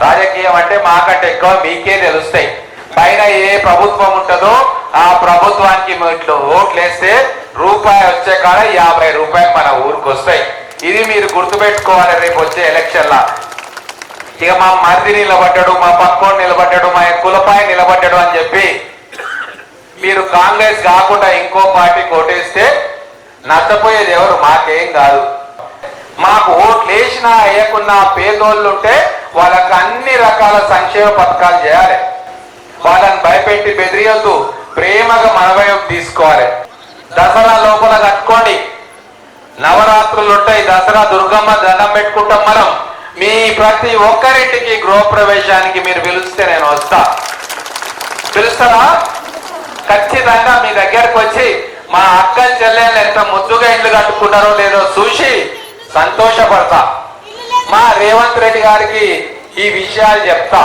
రాజకీయం అంటే మాకంటే ఎక్కువ మీకే తెలుస్తాయి. పైన ఏ ప్రభుత్వం ఉంటుందో ఆ ప్రభుత్వానికి ఇట్లా ఓట్లేస్తే రూపాయి వచ్చే కాడ యాభై రూపాయలు మన ఊరికి వస్తాయి. ఇది మీరు గుర్తుపెట్టుకోవాలి రేపు వచ్చే ఎలక్షన్ల. ఇక మా మరిది నిలబడ్డాడు మా పక్కోడు నిలబడ్డాడు మా కులపాయ నిలబడ్డాడు అని చెప్పి మీరు కాంగ్రెస్ కాకుండా ఇంకో పార్టీ కోటేస్తే నష్టపోయేది ఎవరు? మాకేం కాదు. మాకు ఓట్లు వేసినా వేయకున్నా పేదోళ్ళు ఉంటే వాళ్ళకు అన్ని రకాల సంక్షేమ పథకాలు చేయాలి. వాళ్ళని భయపెట్టి బెదిరియొద్దు. ప్రేమగా మనవయం తీసుకోవాలి. దసరా లోపల కట్టుకోండి. నవరాత్రులు ఉంటాయి. దసరా దుర్గమ్మ దండం పెట్టుకుంటాం మనం. మీ ప్రతి ఒక్కరింటికి గృహప్రవేశానికి మీరు పిలిస్తే నేను వస్తా. పిలుస్తారా ఖచ్చితంగా మీ దగ్గరకు వచ్చి మా అక్క చెల్లెళ్ళు ఎంత ముద్దుగా ఇండ్లు కట్టుకున్నారో లేదో చూసి సంతోషపడతా. మా రేవంత్ రెడ్డి గారికి ఈ విషయాలు చెప్తా.